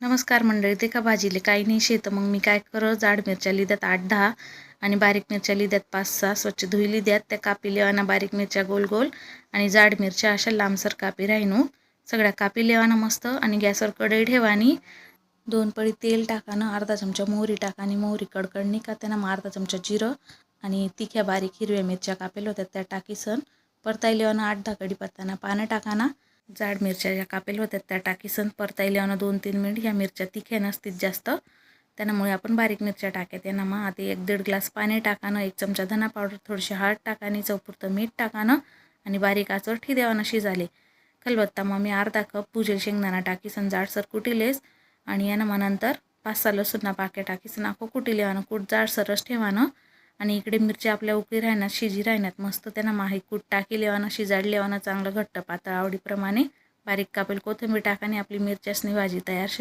नमस्कार मंडळी ते का भाजीले? काही नाही शेत. मग मी काय कर? जाड मिरच्या लिद्यात आठ दहा आणि बारीक मिरच्या लिद्यात पाच सहा. स्वच्छ धुई द्यात त्या कापी लेवाना बारीक मिरच्या गोल गोल आणि जाड मिरच्या अशा लांबसर कापी राहिनू. सगळ्या कापी लेवाना मस्त आणि गॅसवर कढई ठेवानी. दोन पळी तेल टाकानं अर्धा चमचा मोहरी टाका आणि मोहरी कडकडणी का त्यांना मग अर्धा चमचा जिरं आणि तिख्या बारीक हिरव्या मिरच्या कापेल होत्या त्या टाकीसन. परताई लेवानं आठ दहा कडीपत्ताना पानं टाकाना. जाड मिरच्या ज्या कापेल होत्या त्या टाकीसन परताई लेवानं दोन तीन मिनिट ह्या मिरच्या तिख्या नसतील जास्त. त्यामुळे आपण बारीक मिरच्या टाक्यात यांना मग आधी एक दीड ग्लास पाणी टाकानं एक चमचा धना पावडर थोडीशी हळद टाकानी चौपुरतं मीठ टाकानं आणि बारीक आचवर ठी देवानं शिजाले. खलबत्ता मग मी अर्धा कप भुजेल शेंगदाणा टाकीसन जाडसर कुटिलेस आणि यानं मग नंतर पाच सहा लसूणना पाके टाकीसन आखो कुटी लेवानं कूट जाडसरच ठेवानं आणि इकडे मिरच्या आपल्या उकळी राहण्यात शिजी राहण्यात मस्त त्यांना माही कूट टाकी लेवाना शिजाड लेवाना चांगलं घट्ट पातळ आवडीप्रमाणे. बारीक कापेल कोथिंबीर टाकाने आपली मिरच्यासनी भाजी तयार. शे